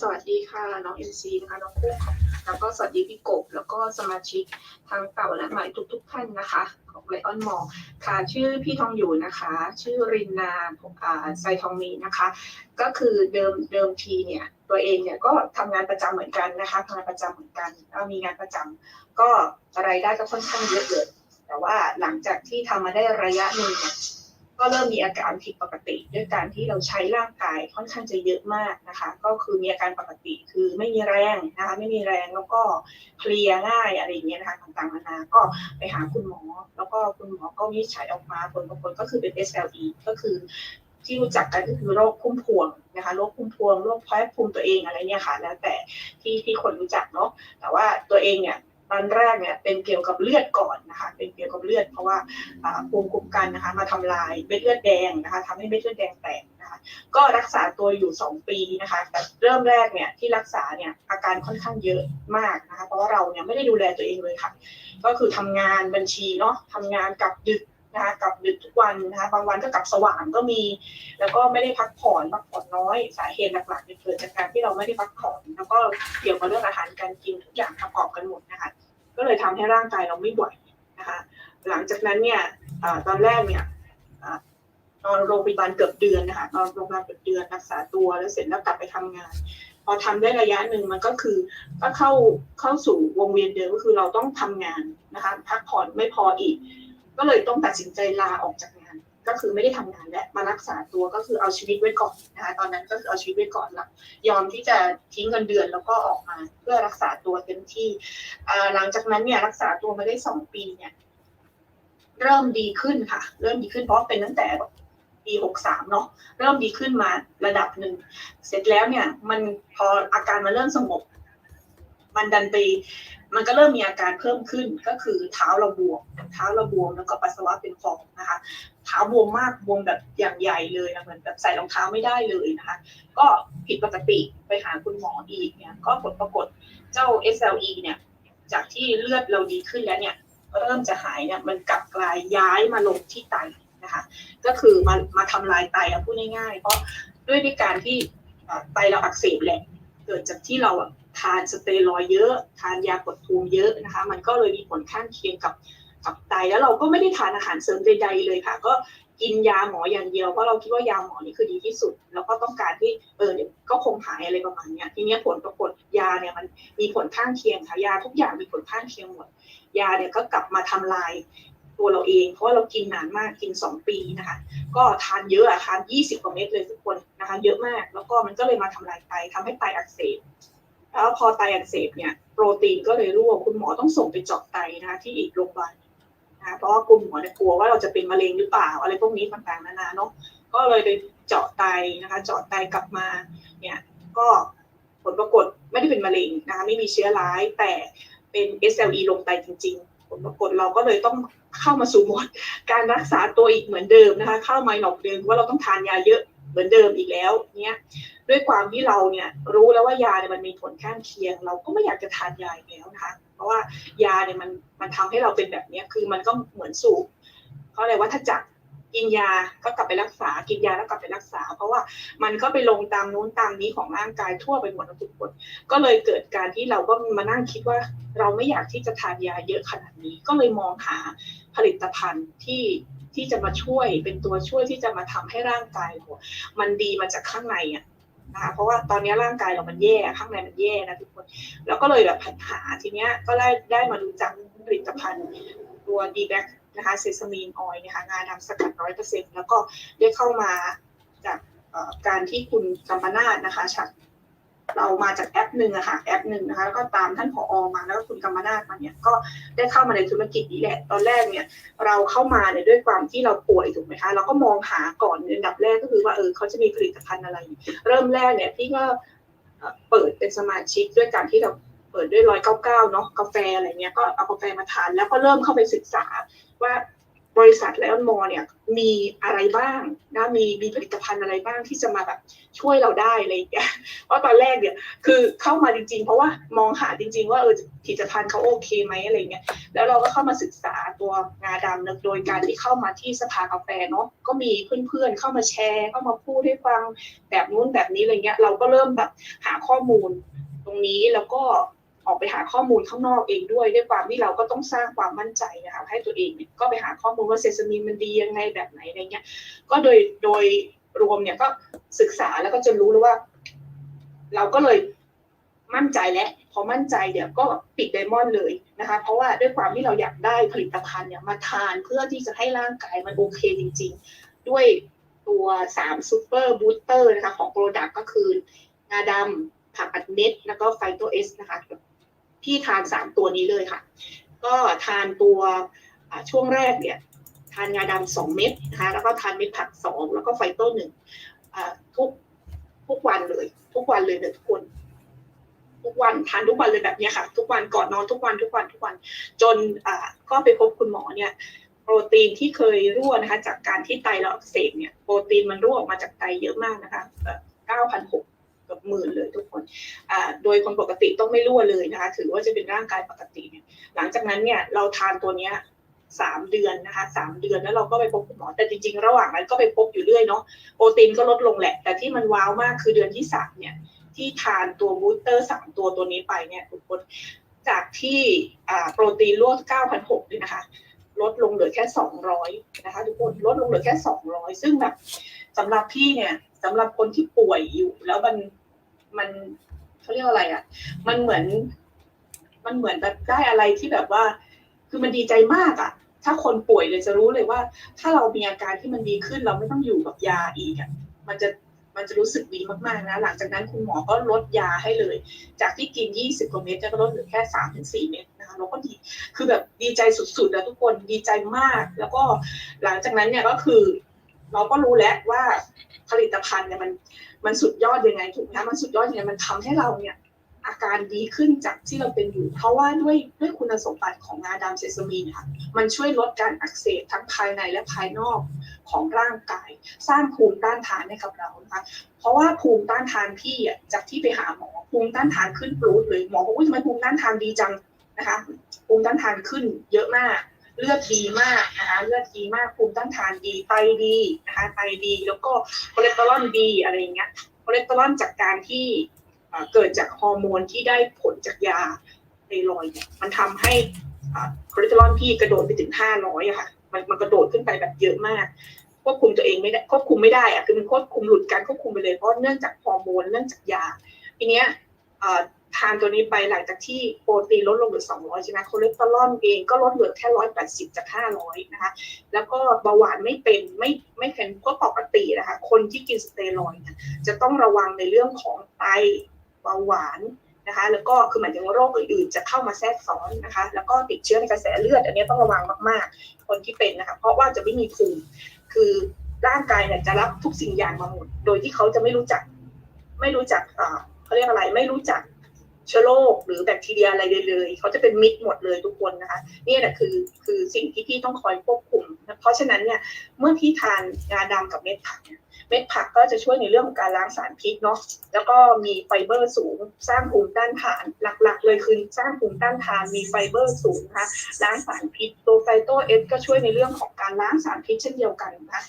สวัสดีค่ะน้องเอ็นซีนะคะน้องกุ้งแล้วก็สวัสดีพี่กบแล้วก็สมาชิกทั้งเก่าและใหม่ทุก ๆ ท่านนะคะของไลออนมองค่ะชื่อพี่ทองอยู่นะคะ ชื่อรินนาอ่าไซทองมีนะคะ ก็คือเดิมเดิมทีเนี่ยตัวเองเนี่ยก็ทำงานประจำเหมือนกันนะคะทำงานประจำเหมือนกันแล้วมีงานประจำก็รายได้ก็ค่อนข้างเยอะเลยแต่ว่าหลังจากที่ทำมาได้ระยะหนึ่งเนี่ย ก็เริ่มมีอาการผิดปกติ ด้วยการที่เราใช้ร่างกายค่อนข้างจะเยอะมากนะคะ ก็คือมีอาการปกติคือไม่มีแรงนะคะ ไม่มีแรงแล้วก็เพลียง่ายอะไรอย่างเงี้ยนะคะต่างๆนานาก็ไปหาคุณหมอ แล้วก็คุณหมอก็วินิจฉัยออกมาผลปรากฏก็คือเป็น SLE ก็คือที่รู้จักกันก็คือโรคพุ่มพวงนะคะโรคพุ่มพวงโรคแพ้ภูมิตัวเองอะไรเนี่ยค่ะ แล้วแต่ที่ที่คนรู้จักเนาะแต่ว่าตัวเองเนี่ย อนแรกเนี่ยเป็นเกี่ยวกับเลือดก่อนนะคะเป็นเกี่ยวกับเลือดเพราะว่าภูมิคุ้มกันนะคะมาทำลายเม็ดเลือดแดงนะคะทำให้เม็ดเลือดแดงแตกนะคะก็รักษาตัวอยู่ 2 ปีนะคะแต่เริ่มแรกเนี่ยที่รักษาเนี่ยอาการค่อนข้างเยอะมากนะคะเพราะว่าเราเนี่ยไม่ได้ดูแลตัวเองเลยค่ะ ก็คือทำงานบัญชีเนาะทำงานกับดึกนะคะกลับดึกทุกวันนะคะบางวันก็กลับสว่างก็มี แล้วก็ไม่ได้พักผ่อนพักผ่อนน้อยสาเหตุหลักๆเกิดจากการที่เราไม่ได้พักผ่อน แล้วก็เกี่ยวกับเรื่องอาหารการกินทุกอย่างประกอบกันหมดนะคะ ก็เลยทำให้ร่างกายเราไม่ไหวนะคะหลังจากนั้นเนี่ยอตอนแรกเนี่ยอนอนโรงพยาบาลเกือบเดือนนะคะนอนโรงพยาบาลเกือบเดือนรักษาตัวแล้วเสร็จแล้วกลับไปทำงาน พอทำได้ระยะหนึ่งมันก็คือก็เข้าเข้าสู่วงเวียนเดิมก็คือเราต้องทำงานนะคะพักผ่อนไม่พออีก ก็เลยต้องตัดสินใจลาออกจาก ก็คือไม่ได้ทำงานและมารักษาตัวก็คือเอาชีวิตไว้ก่อนนะคะตอนนั้นก็คือเอาชีวิตไว้ก่อนละยอมที่จะทิ้งเงินเดือนแล้วก็ออกมาเพื่อรักษาตัวเต็มที่หลังจากนั้นเนี่ยรักษาตัวมาได้สองปีเนี่ยเริ่มดีขึ้นค่ะ เริ่มดีขึ้นเพราะเป็นตั้งแต่ปีหกสามเนาะเริ่มดีขึ้นมาระดับหนึ่งเสร็จแล้วเนี่ย มันพออาการมันเริ่มสงบ มันดันไปมันก็เริ่มมีอาการเพิ่มขึ้นก็คือเท้าราบวมเท้าราบวมแล้วก็ปัสสาวะเป็นฟองนะคะ เท้าบวมมากบวมแบบอย่างใหญ่เลยนะเหมือนแบบใส่รองเท้าไม่ได้เลยนะคะ ก็ผิดปกติไปหาคุณหมออีกเนี่ยก็ผลปรากฏเจ้า SLE เนี่ยจากที่เลือดเราดีขึ้นแล้วเนี่ยเริ่มจะหายเนี่ยมันกลับกลายย้ายมาลงที่ไตนะคะก็คือมามาทำลายไตอะพูดง่ายๆ เพราะด้วยด้วยการที่ไตเราอักเสบแหละเกิดจากที่เราทานสเตียรอยเยอะ ทานยากดภูมิเยอะนะคะ มันก็เลยมีผลข้างเคียงกับ กับไตแล้วเราก็ไม่ได้ทานอาหารเสริมใดๆเลยค่ะ ก็กินยาหมออย่างเดียวเพราะเราคิดว่ายาหมอนี่คือดีที่สุด แล้วก็ต้องการที่เออเดี๋ยวก็คงหายอะไรประมาณเนี้ยทีเนี้ยผลปรากฏยาเนี่ยมันมีผลข้างเคียงค่ะยาทุกอย่างมีผลข้างเคียงหมด ยาเนี่ยก็กลับมาทำลายตัวเราเอง เพราะว่าเรากินนานมากกินสองปีนะคะ ก็ทานเยอะอะทานยี่สิบกว่าเม็ดเลยทุกคนนะคะ เยอะมาก แล้วก็มันก็เลยมาทำลายไตทำให้ไตอักเสบแล้วพอไตอักเสบเนี่ยโปรตีนก็เลยรั่วคุณหมอต้องส่งไปเจาะไตนะคะที่อีกโรงพยาบาล นะคะเพราะว่าคุณหมอเนี่ยกลัวว่าเราจะเป็นมะเร็งหรือเปล่าอะไรพวกนี้ต่างๆนานาเนาะก็เลยไปเจาะไตนะคะ เจาะไตกลับมาเนี่ยก็ผลปรากฏไม่ได้เป็นมะเร็งนะคะไม่มีเชื้อร้ายแต่เป็น SLE ลงไตจริง ๆ ผลปรากฏเราก็เลยต้องเข้ามาสู่หมดการรักษาตัวอีกเหมือนเดิมนะคะ เข้ามาหนอกเดิมว่าเราต้องทานยาเยอะ เหมือนเดิมอีกแล้วเนี่ยด้วยความที่เราเนี่ยรู้แล้วว่ายาเนี่ยมันมีผลข้างเคียง เราก็ไม่อยากจะทานยาอีกแล้วนะคะเพราะว่ายาเนี่ยมันมันทำให้เราเป็นแบบเนี้ยคือมันก็เหมือนสูบเขาเรียกว่าถ้าจักกินยาก็กลับไปรักษา กินยาแล้วกลับไปรักษา เพราะว่ามันก็ไปลงตามนู้นตามนี้ของร่างกายทั่วไปหมดทุกคนก็เลยเกิดการที่เราก็มานั่งคิดว่า เราไม่อยากที่จะทานยาเยอะขนาดนี้ ก็เลยมองหาผลิตภัณฑ์ที่ ที่จะมาช่วยเป็นตัวช่วยที่จะมาทำให้ร่างกายเรามันดีมาจากข้างในอะนะคะเพราะว่าตอนนี้ร่างกายเรามันแย่ข้างในมันแย่นะทุกคน แล้วก็เลยแบบผันหาทีเนี้ยก็ได้ได้มารู้จักผลิตภัณฑ์ตัวดีแบ็กนะคะเซซามีนออยล์นะคะงาดำสกัดร้อยเปอร์เซ็นต์แล้วก็ได้เข้ามาจากการที่คุณกัมปนาทนะคะจาก เรามาจากแอปหนึ่งอะค่ะแอปหนึ่งนะคะแล้วก็ตามท่านผอมาแล้วก็คุณกัมนาทมาเนี่ยก็ได้เข้ามาในธุรกิจนี้แหละตอนแรกเนี่ยเราเข้ามาเนี่ยด้วยความที่เราป่วยถูกไหมคะเราก็มองหาก่อนอันดับแรกก็คือว่าเออเขาจะมีผลิตภัณฑ์อะไร เริ่มแรกเนี่ยพี่ก็เอ่อเปิดเป็นสมาชิกด้วยการที่เราเปิดด้วยร้อยเก้าเก้าเนาะกาแฟอะไรเงี้ยก็เอากาแฟมาทานแล้วก็เริ่มเข้าไปศึกษาว่า บริษัทไลออนมอเนี่ยมีอะไรบ้างนะมีมีผลิตภัณฑ์อะไรบ้างที่จะมาแบบช่วยเราได้อะไรอย่างเงี้ยเพราะตอนแรกเนี่ยคือเข้ามาจริง ๆ เพราะว่ามองหาจริง ๆ ว่าเออผลิตภัณฑ์เขาโอเคไหมอะไรเงี้ยแล้วเราก็เข้ามาศึกษาตัวงาดำโดยการที่เข้ามาที่สภากาแฟเนาะก็มีเพื่อนๆเข้ามาแชร์เข้ามาพูดให้ฟังแบบนู้นแบบนี้อะไรเงี้ยเราก็เริ่มแบบหาข้อมูลตรงนี้แล้วก็ ออกไปหาข้อมูลข้างนอกเองด้วย ด้วยความที่เราก็ต้องสร้างความมั่นใจนะคะให้ตัวเองเนี่ยก็ไปหาข้อมูลว่าเซซามินมันดียังไงแบบไหนอะไรเงี้ย ก็โดยโดยรวมเนี่ยก็ศึกษาแล้วก็จะรู้แล้วว่า เราก็เลยมั่นใจแล้วพอมั่นใจเดี๋ยวก็ปิดไดมอนด์เลยนะคะ เพราะว่าด้วยความที่เราอยากได้ผลิตภัณฑ์เนี่ยมาทานเพื่อที่จะให้ร่างกายมันโอเคจริง ๆ ด้วยตัว3ซูเปอร์บูสเตอร์นะคะของโปรดักต์ก็คืองาดำผักอัดเม็ดแล้วก็ไฟโตเอสนะคะ พี่ทานสามตัวนี้เลยค่ะ ก็ทานตัวช่วงแรกเนี่ยทานงาดำสองเม็ดนะคะแล้วก็ทานเม็ดผักสองแล้วก็ไฟโต้หนึ่งทุกทุกวันเลย ทุกวันเลยเนี่ยทุกคน ทุกวันทานทุกวันเลยแบบนี้ค่ะ ทุกวันก่อนนอนทุกวันทุกวันทุกวัน จนก็ไปพบคุณหมอเนี่ยโปรตีนที่เคยรั่วนะคะ จากการที่ไตเราอักเสบเนี่ยโปรตีนมันรั่วออกมาจากไตเยอะมากนะคะเกับหมื่นเลยทุกคนโดยคนปกติต้องไม่รั่วเลยนะคะ ถือว่าจะเป็นร่างกายปกติเนี่ยหลังจากนั้นเนี่ยเราทานตัวเนี้ยสามเดือนนะคะสามเดือนแล้วเราก็ไปพบคุณหมอแต่จริงๆ ระหว่างนั้นก็ไปพบอยู่เรื่อยเนาะโปรตีนก็ลดลงแหละ แต่ที่มันว้าวมากคือเดือนที่สามเนี่ย ที่ทานตัวบูสเตอร์สามตัวตัวนี้ไปเนี่ยทุกคนจากที่โปรตีนลดเก้าพันหกเลยนะคะ ลดลงเหลือแค่สองร้อยนะคะทุกคนลดลงเหลือแค่สองร้อยซึ่งแบบสำหรับพี่เนี่ย สำหรับคนที่ป่วยอยู่ แล้วมันมันเขาเรียกว่าอะไรอะ มันเหมือน มันเหมือนแบบได้อะไรที่แบบว่า คือมันดีใจมากอะถ้าคนป่วยเลยจะรู้เลยว่า ถ้าเรามีอาการที่มันดีขึ้น เราไม่ต้องอยู่กับยาอีกอะมันจะมันจะรู้สึกดีมากๆนะหลังจากนั้นคุณหมอก็ลดยาให้เลย จากที่กิน 20กว่าเม็ดก็ลดเหลือแค่3-4เม็ดนะคะเราก็ดีคือแบบดีใจสุดๆนะทุกคนดีใจมาก แล้วก็หลังจากนั้นเนี่ยก็คือ เราก็รู้แล้วว่าผลิตภัณฑ์เนี่ยมันมันสุดยอดยังไงถูกไหมมันสุดยอดยังไงมันทำให้เราเนี่ยอาการดีขึ้นจากที่เราเป็นอยู่ เพราะว่าด้วยด้วยคุณสมบัติของงาดำเซซามินค่ะมันช่วยลดการอักเสบทั้งภายในและภายนอกของร่างกาย สร้างภูมิต้านทานให้กับเรานะคะเพราะว่าภูมิต้านทานพี่อะจากที่ไปหาหมอภูมิต้านทานขึ้นปรูดเลยหมอบอกว่าทำไมภูมิต้านทานดีจังนะคะ ภูมิต้านทานขึ้นเยอะมาก เลือดดีมากนะคะเลือดดีมากภูมิต้านทานดีไตดีนะคะไตดีแล้วก็คอเลสเตอรอลดีอะไรอย่างเงี้ยคอเลสเตอรอลจากการที่เกิดจากฮอร์โมนที่ได้ผลจากยาไทรอยเนี่ยมันทำให้คอเลสเตอรอลพี่กระโดดไปถึง500อะค่ะมันมันกระโดดขึ้นไปแบบเยอะมากควบคุมตัวเองไม่ได้ควบคุมไม่ได้อะคือมันควบคุมหลุดการควบคุมไปเลยเพราะเนื่องจากฮอร์โมนเนื่องจากยาทีเนี้ยอ่า ทานตัวนี้ไปหลังจากที่โปรตีนลดลงเหลือ 200 ใช่ไหมคอเลสเตอรอลเองก็ลดเหลือแค่ 180 จาก 500 นะคะ แล้วก็เบาหวานไม่เป็นไม่ไม่เป็นก็ปกตินะคะ คนที่กินสเตียรอยด์จะต้องระวังในเรื่องของไตเบาหวานนะคะแล้วก็คือหมายถึงว่าโรคอื่นๆ จะเข้ามาแทรกซ้อนนะคะ แล้วก็ติดเชื้อในกระแสเลือด อันนี้ต้องระวังมากๆ คนที่เป็นนะคะ เพราะว่าจะไม่มีภูมิคือร่างกายเนี่ยจะรับทุกสิ่งอย่างมาหมด โดยที่เขาจะไม่รู้จัก ไม่รู้จักเขาเรียกอะไร ไม่รู้จัก เชื้อโรคหรือแบคทีเรียอะไรเลยเขาจะเป็นมิตรหมดเลยทุกคนนะคะนี่แหละคือคือสิ่งที่พี่ต้องคอยควบคุม เพราะฉะนั้นเนี่ยเมื่อพี่ทานงาดำกับเม็ดผักเนี่ยเม็ดผักก็จะช่วยในเรื่องของการล้างสารพิษเนาะ แล้วก็มีไฟเบอร์สูง สร้างภูมิต้านทาน หลักๆ เลยคือสร้างภูมิต้านทาน มีไฟเบอร์สูงนะคะ ล้างสารพิษตัวไฟโตเอสก็ช่วยในเรื่องของการล้างสารพิษเช่นเดียวกันนะคะ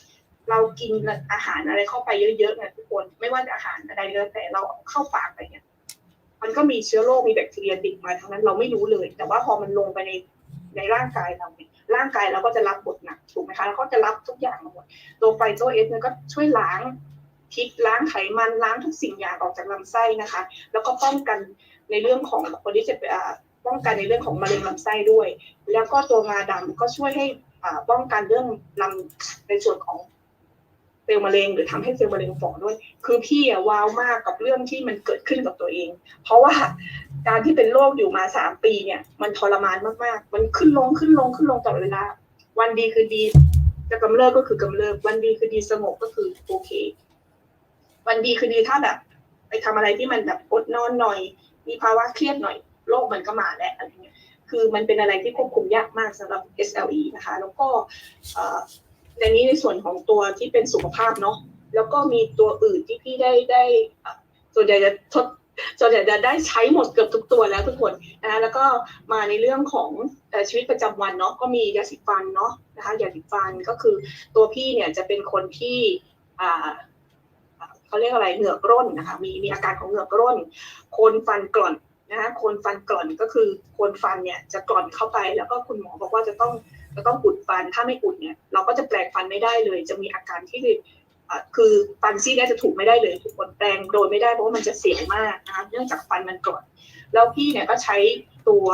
เรากินอาหารอะไรเข้าไปเยอะๆเนี่ยทุกคน ไม่ว่าจะอาหารอะไรก็แล้วแต่เราเข้าปากไปเนี่ย มันก็มีเชื้อโรคมีแบคทีเรียติดมาทั้งนั้นเราไม่รู้เลย แต่ว่าพอมันลงไปในในร่างกายเราเนี่ยร่างกายเราก็จะรับบทหนักถูกไหมคะแล้วก็จะรับทุกอย่างมาหมดตัวไฟโตเอสเนี่ยก็ช่วยล้างพิษล้างไขมันล้างทุกสิ่งอย่างออกจากลำไส้นะคะ แล้วก็ป้องกันในเรื่องของคนที่จะอ่าป้องกันในเรื่องของมะเร็งลำไส้ด้วย แล้วก็ตัวงาดำก็ช่วยให้อ่าป้องกันเรื่องลำในส่วนของ ซลล์มะเร็งหรือทำให้เซลล์มะเร็งฝ่อด้วย คือพี่อะว้าวมากกับเรื่องที่มันเกิดขึ้นกับตัวเอง เพราะว่าการที่เป็นโรคอยู่มาสามปีเนี่ย มันทรมานมากๆ มันขึ้นลงขึ้นลงขึ้นลงตลอดเวลา วันดีคือดี จะกำเริบก็คือกำเริบวันดีคือดีสงบก็คือโอเค วันดีคือดีถ้าแบบ ไปทำอะไรที่มันแบบอดนอนหน่อย มีภาวะเครียดหน่อยโรคมันก็มาแล้วอะไรเงี้ยคือมันเป็นอะไรที่ควบคุมยากมากสำหรับ SLE นะคะ แล้วก็ ในนี้ในส่วนของตัวที่เป็นสุขภาพเนาะแล้วก็มีตัวอื่นที่พี่ได้ได้ส่วนใหญ่จะทดส่วนใหญ่จะได้ใช้หมดเกือบทุกตัวแล้วทุกคนนะคะแล้วก็มาในเรื่องของชีวิตประจำวันเนาะก็มียาสีฟันเนาะนะคะยาสีฟันก็คือตัวพี่เนี่ยจะเป็นคนที่อ่าเขาเรียกอะไรเหงือกร่นนะคะมีมีอาการของเหงือกร่นโคนฟันกร่อนนะคะโคนฟันกร่อนก็คือโคนฟันเนี่ยจะกร่อนเข้าไปแล้วก็คุณหมอบอกว่าจะต้อง จะต้องอุดฟันถ้าไม่อุดเนี่ยเราก็จะแปลงฟันไม่ได้เลย จะมีอาการที่คือฟันซี่เนี่ยจะถูกไม่ได้เลยทุกคนแปลงโดยไม่ได้เพราะว่ามันจะเสียวมากนะคะเนื่องจากฟันมันกร่อนแล้วพี่เนี่ยก็ใช้ตัว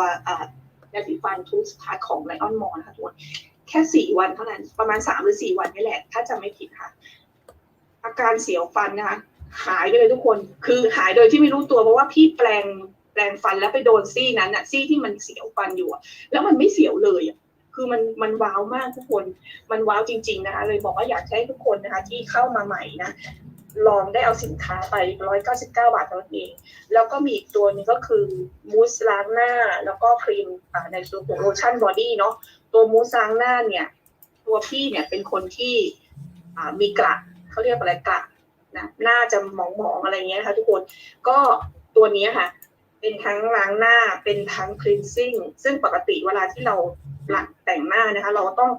ยาสีฟันทูสพาร์ทของไลออนมอนะคะทุกคนแค่สี่วันเท่านั้นประมาณสามหรือสี่วันนี่แหละ ถ้าจำไม่ผิดค่ะ อาการเสียวฟันนะคะหายไปเลยทุกคน คือหายโดยที่ไม่รู้ตัวเพราะว่าพี่แปลงแปลงฟันแล้วไปโดนซี่นั้นอะซี่ที่มันเสียวฟันอยู่แล้วมันไม่เสียวเลยอะ คือมันมันว้าวมากทุกคน มันว้าวจริง ๆนะคะ เลยบอกว่าอยากให้ทุกคนนะคะ ที่เข้ามาใหม่นะลองได้เอาสินค้าไป 199 บาทเท่านั้นเอง แล้วก็มีอีกตัวนึงก็คือมูสล้างหน้า แล้วก็ครีมในส่วนของโลชั่นบอดี้เนาะ ตัวมูสล้างหน้าเนี่ย ตัวพี่เนี่ยเป็นคนที่มีกระเขาเรียกอะไรกระนะหน้าจะหมองๆอะไรเงี้ยนะคะทุกคน ก็ตัวนี้ค่ะ เป็นทั้งล้างหน้า เป็นทั้ง cleansing ซึ่งปกติเวลาที่เรา หลังแต่งหน้านะคะ เราต้อง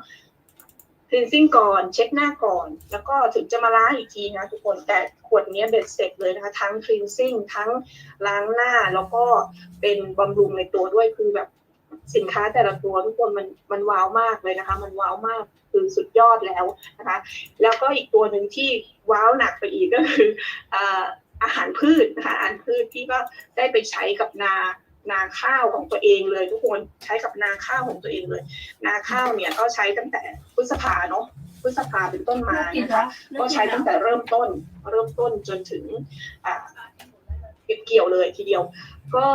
cleansing ก่อนเช็คหน้าก่อน แล้วก็ถึงจะมาล้างอีกทีนะทุกคนแต่ขวดนี้เบ็ดเสร็จเลยนะคะ ทั้ง cleansing ทั้งล้างหน้าแล้วก็เป็นบำรุงในตัวด้วยคือแบบสินค้าแต่ละตัวทุกคนมันมันว้าวมากเลยนะคะ มันว้าวมากคือสุดยอดแล้วนะคะ แล้วก็อีกตัวหนึ่งที่ว้าวหนักไปอีกก็คืออาอาหารพืชนะคะอาหารพืชที่ก็ได้ไปใช้กับนา นาข้าวของตัวเองเลย ทุกคนใช้กับนาข้าวของตัวเองเลย นาข้าวเนี่ยก็ใช้ตั้งแต่พฤษภาเนาะพฤษภาเป็นต้นมานะคะก็ใช้ตั้งแต่เริ่มต้น เริ่มต้นจนถึงอ่าเก็บเกี่ยวเลยทีเดียว ก็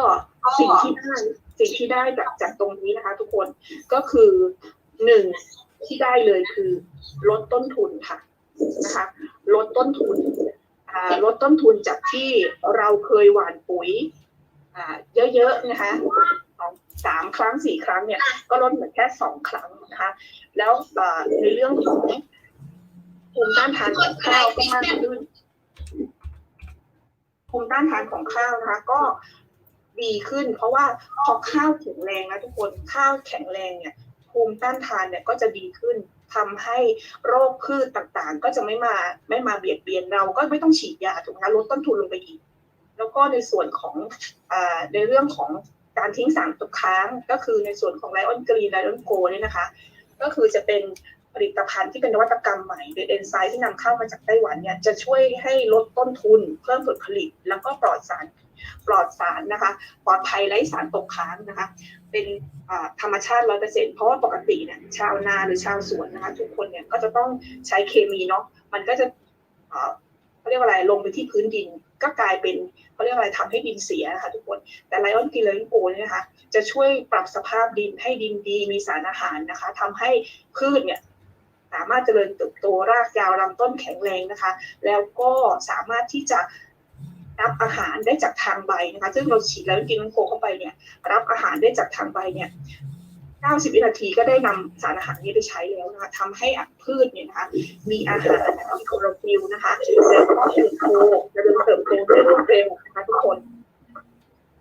สิ่งที่ได้สิ่งที่ได้จากจากตรงนี้นะคะ ทุกคนก็คือหนึ่งที่ได้เลยคือ ลดต้นทุนค่ะนะคะ ลดต้นทุนอ่าลดต้นทุนจากที่เราเคยหว่านปุ๋ยอ่า เยอะๆนะคะสองสามครั้งสี่ครั้งเนี่ย ก็ลดเหลือแค่สองครั้งนะคะ แล้วในเรื่องของภูมิต้านทานของข้าวก็มากขึ้นภูมิต้านทานของข้าวนะคะ ก็ดีขึ้น เพราะว่าพอข้าวแข็งแรงนะทุกคนข้าวแข็งแรงเนี่ยภูมิต้านทานเนี่ยก็จะดีขึ้นทำให้โรคพืชต่างๆ ก็จะไม่มาไม่มาเบียดเบียนเราก็ไม่ต้องฉีดยาถูกไหมลดต้นทุนลงไปอีก แล้วก็ในส่วนของอในเรื่องของการทิ้งสารตกค้าง ก็คือในส่วนของไลออนกรีนไลออนโกเนี่ยนะคะ ก็คือจะเป็นผลิตภัณฑ์ที่เป็นนวัตกรรมใหม่เป็นเอนไซม์ที่นำเข้ามาจากไต้หวันเนี่ยจะช่วยให้ลดต้นทุน เพิ่มผลผลิต แล้วก็ปลอดสารปลอดสารนะคะ ปลอดภัยไร้สารตกค้างนะคะ เป็นธรรมชาติร้อยเปอร์เซ็นต์เพราะว่าปกติเนี่ยชาวนาหรือชาวสวนนะคะ ทุกคนเนี่ยก็จะต้องใช้เคมีเนาะมันก็จะเขาเรียกว่าอะไรลงไปที่พื้นดิน ก็กลายเป็นเขาเรียกอะไรทำให้ดินเสียนะคะทุกคน แต่ไลออนกิเลนโกเนี่ยนะคะจะช่วยปรับสภาพดินให้ดินดีมีสารอาหารนะคะทำให้พืชเนี่ยสามารถเจริญเติบโตรากยาวลำต้นแข็งแรงนะคะ แล้วก็สามารถที่จะรับอาหารได้จากทางใบนะคะ ซึ่งเราฉีดแล้วกินน้ำโคเข้าไปเนี่ย รับอาหารได้จากทางใบเนี่ย 90 วินาทีก็ได้นำสารอาหารนี้ไปใช้แล้วนะคะทำให้พืชเนี่ยนะคะมีอาหารนะคะมีโคโรฟิลนะคะแล้วก็เติบโตเจริญเติบโตได้รวดเร็วนะคะทุกคน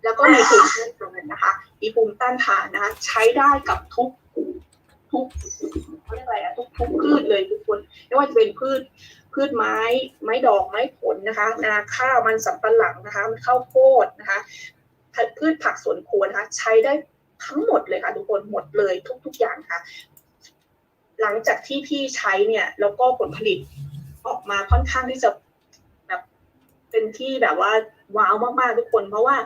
แล้วก็มีภูมิต้านทานนะคะมีภูมิต้านทานนะคะใช้ได้กับทุกทุกเขาเรียกอะไรอะทุกทุกพืชเลยทุกคนไม่ว่าจะเป็นพืชพืชไม้ไม้ดอกไม้ผลนะคะ นาข้าวมันสำปะหลังนะคะข้าวโพดนะคะพืชผักสวนครัวนะคะ ใช้ได้ ทั้งหมดเลยค่ะทุกคนหมดเลยทุก ๆ อย่างค่ะ หลังจากที่พี่ใช้เนี่ย แล้วก็ผลผลิตออกมาค่อนข้างที่จะแบบเป็นที่แบบว่าว้าวมากๆทุกคน เพราะว่า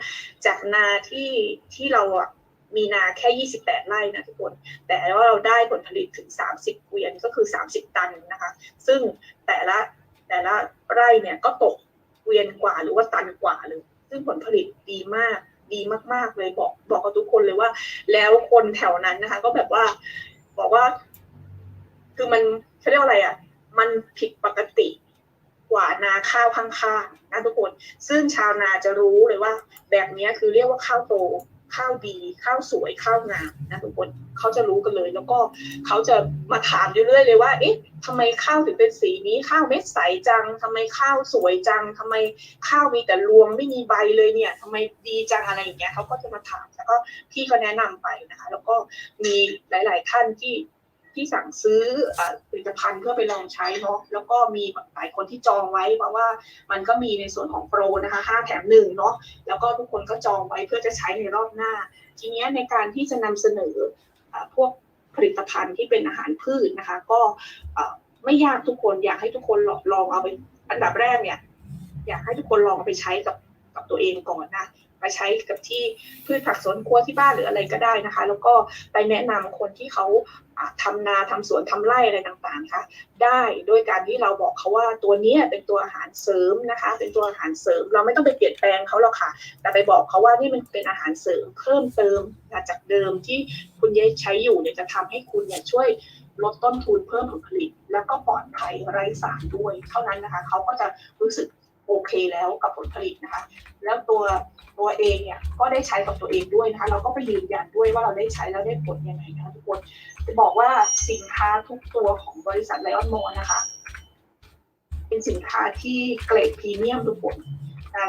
จากนาที่ที่เราอะมีนาแค่ 28 ไร่นะทุกคน แต่ว่าเราได้ผลผลิตถึง 30 เกวียนก็คือ 30 ตันนะคะ ซึ่งแต่ละแต่ละไร่เนี่ยก็ตกเกวียนกว่าหรือว่าตันกว่าเลย ซึ่งผลผลิตดีมาก ดีมากๆเลยบอกบอกกับทุกคนเลยว่า แล้วคนแถวนั้นนะคะ ก็แบบว่า บอกว่า คือมันเขาเรียกว่าอะไรอะ มันผิดปกติกว่านาข้าวข้างๆนะทุกคน ซึ่งชาวนาจะรู้เลยว่า แบบนี้คือเรียกว่าข้าวโต ข้าวดีข้าวสวยข้าวงามนะทุกคนเขาจะรู้กันเลย แล้วก็เขาจะมาถามอยู่เรื่อยเลยว่า เอ๊ะทำไมข้าวถึงเป็นสีนี้ข้าวเม็ดใสจังทำไมข้าวสวยจังทำไมข้าวมีแต่รวงไม่มีใบเลยเนี่ยทำไมดีจังอะไรอย่างเงี้ยเขาก็จะมาถามแล้วก็พี่ก็แนะนำไปนะคะ แล้วก็มีหลาย ๆ ท่านที่ ที่สั่งซื้อผลิตภัณฑ์เพื่อไปลองใช้เนาะแล้วก็มีหลายคนที่จองไว้เพราะว่ามันก็มีในส่วนของโปรนะคะห้าแถมหนึ่งเนาะแล้วก็ทุกคนก็จองไว้เพื่อจะใช้ในรอบหน้า ทีเนี้ยในการที่จะนำเสนออพวกผลิตภัณฑ์ที่เป็นอาหารพืชนะคะ ก็ไม่ยากทุกคนอยากให้ทุกคนลองเอาไปอันดับแรกเนี่ย อยากให้ทุกคนลองเอาไปใช้กับ ตัวเองก่อนนะไปใช้กับที่พืชผักสวนครัวที่บ้านหรืออะไรก็ได้นะคะ แล้วก็ไปแนะนำคนที่เขาอ่าทำนาทำสวนทำไร่อะไรต่างๆนะคะได้โดยการที่เราบอกเขาว่าตัวนี้เป็นตัวอาหารเสริมนะคะ เป็นตัวอาหารเสริม เราไม่ต้องไปเปลี่ยนแปลงเขาหรอกค่ะ แต่ไปบอกเขาว่านี่มันเป็นอาหารเสริมเพิ่มเติมจากเดิมที่คุณยายใช้อยู่เนี่ยจะทำให้คุณเนี่ยช่วยลดต้นทุนเพิ่มผลผลิต แล้วก็ปลอดภัยไร้สารด้วย เท่านั้นนะคะเขาก็จะรู้สึก โอเคแล้วกับผลผลิตนะคะ แล้วตัวตัวเองเนี่ยก็ได้ใช้กับตัวเองด้วยนะคะ เราก็ไปยืนยันด้วยว่าเราได้ใช้แล้วได้ผลยังไงนะคะทุกคนจะบอกว่าสินค้าทุกตัวของบริษัทไลออนโมนะคะ เป็นสินค้าที่เกรดพรีเมียมทุกคน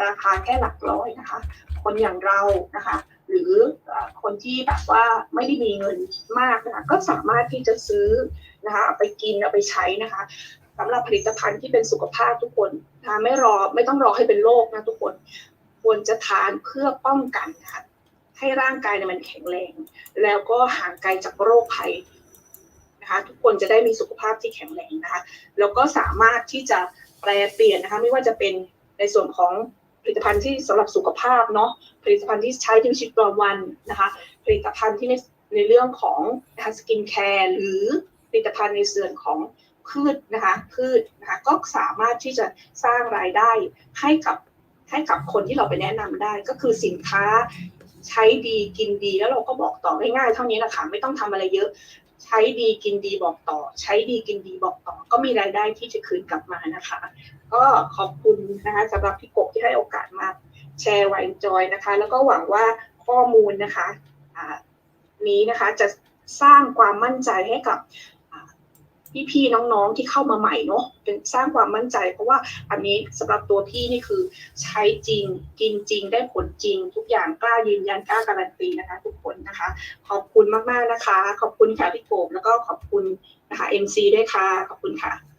ราคาแค่หลักร้อยนะคะ คนอย่างเรานะคะ หรือคนที่แบบว่าไม่ได้มีเงินมากนะคะก็สามารถที่จะซื้อนะคะไปกินเอาไปใช้นะคะ สำหรับผลิตภัณฑ์ที่เป็นสุขภาพทุกคนนะไม่รอไม่ต้องรอให้เป็นโรคนะทุกคนควรจะทานเพื่อป้องกันนะคะให้ร่างกายเนี่ยมันแข็งแรง แล้วก็ห่างไกลจากโรคภัยนะคะทุกคนจะได้มีสุขภาพที่แข็งแรงนะคะแล้วก็สามารถที่จะแปลเปลี่ยนนะคะไม่ว่าจะเป็นในส่วนของผลิตภัณฑ์ที่สำหรับสุขภาพเนาะผลิตภัณฑ์ที่ใช้ในชีวิตประจำวันนะคะผลิตภัณฑ์ที่ในในเรื่องของนะคะสกินแคร์หรือผลิตภัณฑ์ในส่วนของ พืชนะคะพืชนะคะก็สามารถที่จะสร้างรายได้ให้กับให้กับคนที่เราไปแนะนำได้ ก็คือสินค้าใช้ดีกินดีแล้วเราก็บอกต่อง่ายๆเท่านี้แหละค่ะไม่ต้องทำอะไรเยอะใช้ดีกินดีบอกต่อ ใช้ดีกินดีบอกต่อ ก็มีรายได้ที่จะคืนกลับมานะคะ ก็ขอบคุณนะคะสำหรับพี่กบที่ให้โอกาสมาแชร์ไวน์จอยนะคะ แล้วก็หวังว่าข้อมูลนะคะนี้นะคะจะสร้างความมั่นใจให้กับ พี่ๆน้องๆที่เข้ามาใหม่เนาะเป็นสร้างความมั่นใจ เพราะว่าอันนี้สำหรับตัวพี่นี่คือใช้จริงกินจริงได้ผลจริง ทุกอย่างกล้ายืนยันกล้าการันตีนะคะทุกคนนะคะ ขอบคุณมากๆนะคะ ขอบคุณค่ะพี่โกบแล้วก็ขอบคุณนะคะ MC ด้วยค่ะขอบคุณค่ะ